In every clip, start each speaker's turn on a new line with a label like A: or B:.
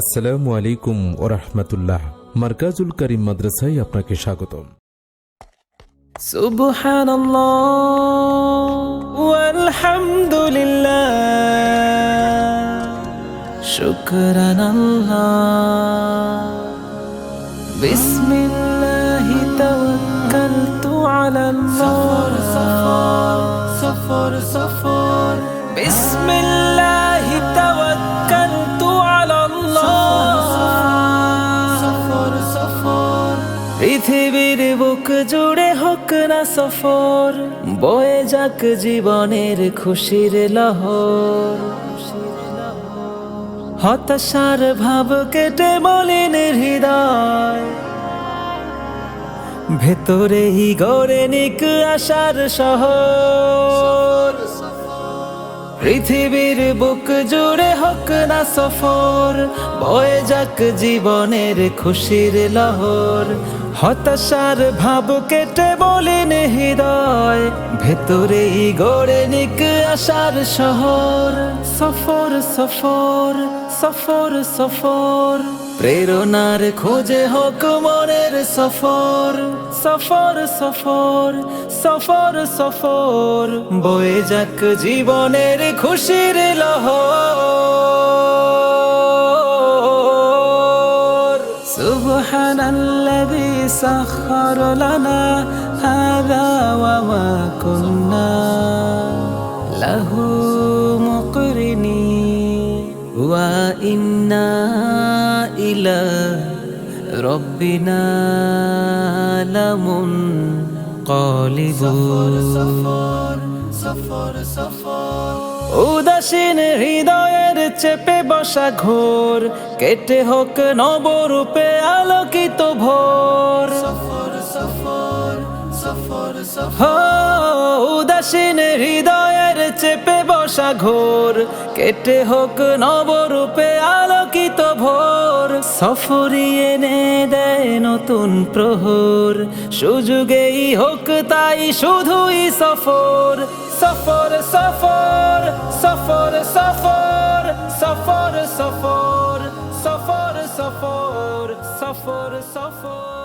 A: আসসালামু আলাইকুম ওরহমতুল্লাহ মার্কাজুল করিম মাদ্রাসায় আপনাকে স্বাগতম
B: سبحان الله والحمد لله شكرا الله بسم الله توكلت على الله صفر صفر صفر بسم الله পৃথিবীর বুক জুড়ে হোক না সফর, বয়ে যাক জীবনের খুশির লহর। হতাশার ভাব কেটে বলেন হৃদয়। ভেতরেই গড়ে নিক আশার শহর পৃথিবীর বুক জুড়ে হোক না সফর বয়ে যাক জীবনের খুশির লহর। হতাশার ভাব কেটে বলেন হৃদয়, ভেতরেই গড়ে নিক আশার শহর। সফর সফর সফর সফর, প্রেরণার খোঁজে হোক মনের সফর। সফর সফর সফর সফর বয়ে যাক জীবনের খুশির লহর سبحان الذي سخر لنا هذا وما كنا له مقرنين وإنا إلى ربنا لمنقلبون উদাসীন হৃদয়ের চেপে বসা ঘোর, কেটে হোক নবরূপে আলোকিত ভোর। উদাসীন হৃদয়ের চেপে বসা ঘোর, কেটে হোক নবরূপে আলোকিত ভোর। সফরিয়ে নে দেয় নতুন প্রহর সুযোগেই হোক তাই শুধুই সফর সফর সফর সফর সফর সফর সফর সফর সফর সফর সফর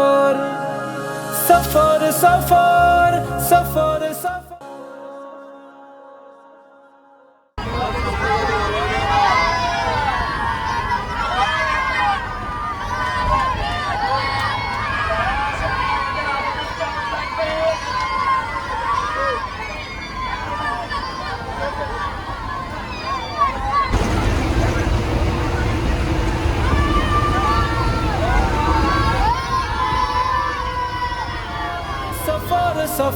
B: suffer, suffer, suffer.